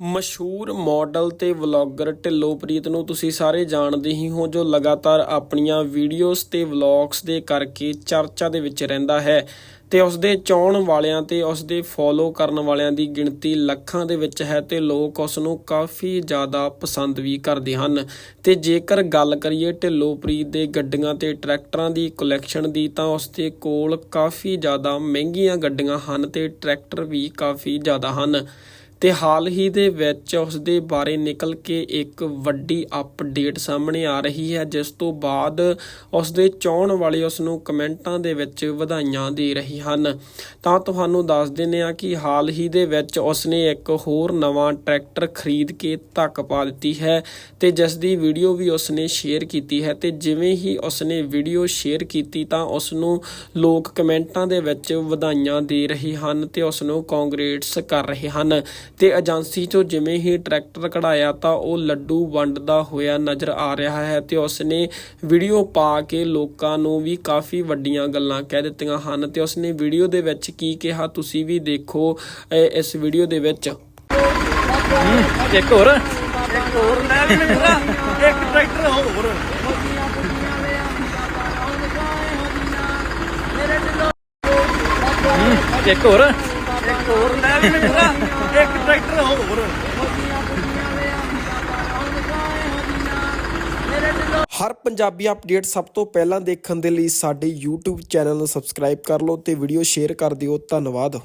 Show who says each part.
Speaker 1: ਮਸ਼ਹੂਰ ਮਾਡਲ ਤੇ ਵਲੌਗਰ ਢਿੱਲੋਪ੍ਰੀਤ ਨੂੰ ਤੁਸੀਂ ਸਾਰੇ ਜਾਣਦੇ ਹੀ ਹੋ, ਜੋ ਲਗਾਤਾਰ ਆਪਣੀਆਂ ਵੀਡੀਓਜ਼ ਤੇ ਵਲੌਗਸ ਦੇ ਕਰਕੇ ਚਰਚਾ ਦੇ ਵਿੱਚ ਰਹਿੰਦਾ ਹੈ ਤੇ ਉਸ ਦੇ ਚਾਹਣ ਵਾਲਿਆਂ ਤੇ ਉਸ ਦੇ ਫੋਲੋ ਕਰਨ ਵਾਲਿਆਂ ਦੀ ਗਿਣਤੀ ਲੱਖਾਂ ਦੇ ਵਿੱਚ ਹੈ ਤੇ ਲੋਕ ਉਸ ਨੂੰ ਕਾਫੀ ਜ਼ਿਆਦਾ ਪਸੰਦ ਵੀ ਕਰਦੇ ਹਨ। ਤੇ ਜੇਕਰ ਗੱਲ ਕਰੀਏ ਢਿੱਲੋਪ੍ਰੀਤ ਦੇ ਗੱਡੀਆਂ ਤੇ ਟਰੈਕਟਰਾਂ ਦੀ ਕਲੈਕਸ਼ਨ ਦੀ, ਤਾਂ ਉਸ ਦੇ ਕੋਲ ਕਾਫੀ ਜ਼ਿਆਦਾ ਮਹਿੰਗੀਆਂ ਗੱਡੀਆਂ ਹਨ ਤੇ ਟਰੈਕਟਰ ਵੀ ਕਾਫੀ ਜ਼ਿਆਦਾ ਹਨ। ਤੇ ਹਾਲ ਹੀ ਦੇ ਵਿੱਚ ਉਸ ਦੇ ਬਾਰੇ ਨਿਕਲ ਕੇ ਇੱਕ ਵੱਡੀ ਅਪਡੇਟ ਸਾਹਮਣੇ ਆ ਰਹੀ ਹੈ, ਜਿਸ ਤੋਂ ਬਾਅਦ ਉਸ ਦੇ ਚਾਹਣ ਵਾਲੇ ਉਸ ਨੂੰ ਕਮੈਂਟਾਂ ਦੇ ਵਿੱਚ ਵਧਾਈਆਂ ਦੇ ਰਹੇ ਹਨ। ਤਾਂ ਤੁਹਾਨੂੰ ਦੱਸ ਦਿੰਦੇ ਆ ਕਿ ਹਾਲ ਹੀ ਦੇ ਵਿੱਚ ਉਸ ਨੇ ਇੱਕ ਹੋਰ ਨਵਾਂ ਟਰੈਕਟਰ ਖਰੀਦ ਕੇ ਧੱਕ ਪਾ ਦਿੱਤੀ ਹੈ ਤੇ ਜਿਸ ਦੀ ਵੀਡੀਓ ਵੀ ਉਸ ਨੇ ਸ਼ੇਅਰ ਕੀਤੀ ਹੈ ਤੇ ਜਿਵੇਂ ਹੀ ਉਸ ਨੇ ਵੀਡੀਓ ਸ਼ੇਅਰ ਕੀਤੀ ਤਾਂ ਉਸ ਨੂੰ ਲੋਕ ਕਮੈਂਟਾਂ ਦੇ ਵਿੱਚ ਵਧਾਈਆਂ ਦੇ ਰਹੇ ਹਨ ਤੇ ਉਸ ਨੂੰ ਕਾਂਗਰੇਟਸ ਕਰ ਰਹੇ ਹਨ। ਤੇ ਏਜੰਸੀ ਚੋਂ ਜਿਵੇਂ ਹੀ ਟਰੈਕਟਰ ਕਢਾਇਆ ਤਾਂ ਉਹ ਲੱਡੂ ਵੰਡਦਾ ਹੋਇਆ ਨਜ਼ਰ ਆ ਰਿਹਾ ਹੈ ਤੇ ਉਸ ਨੇ ਵੀਡੀਓ ਪਾ ਕੇ ਲੋਕਾਂ ਨੂੰ ਵੀ ਕਾਫੀ ਵੱਡੀਆਂ ਗੱਲਾਂ ਕਹਿ ਦਿੱਤੀਆਂ ਹਨ ਤੇ ਉਸ ਨੇ ਵੀਡੀਓ ਦੇ ਵਿੱਚ ਕੀ ਕਿਹਾ ਤੁਸੀਂ ਵੀ ਦੇਖੋ ਇਸ ਵੀਡੀਓ ਦੇ ਵਿੱਚ।
Speaker 2: ਇੱਕ ਹੋਰ। ਇੱਕ ਹੋਰ ਲੈ ਵੀ ਨਾ ਇੱਕ ਟਰੈਕਟਰ ਹੋਰ। ਇੱਕ ਹੋਰ। ਇੱਕ ਹੋਰ ਲੈ ਵੀ ਮੈਨੂੰ ਇੱਕ ਟਰੈਕਟਰ ਹੋਰ
Speaker 1: ਹਰ ਪੰਜਾਬੀ ਅਪਡੇਟ ਸਭ ਤੋਂ ਪਹਿਲਾਂ ਦੇਖਣ ਦੇ ਲਈ ਸਾਡੇ YouTube ਚੈਨਲ ਨੂੰ ਸਬਸਕ੍ਰਾਈਬ ਕਰ ਲਓ ਤੇ ਵੀਡੀਓ ਸ਼ੇਅਰ ਕਰ ਦਿਓ। ਧੰਨਵਾਦ।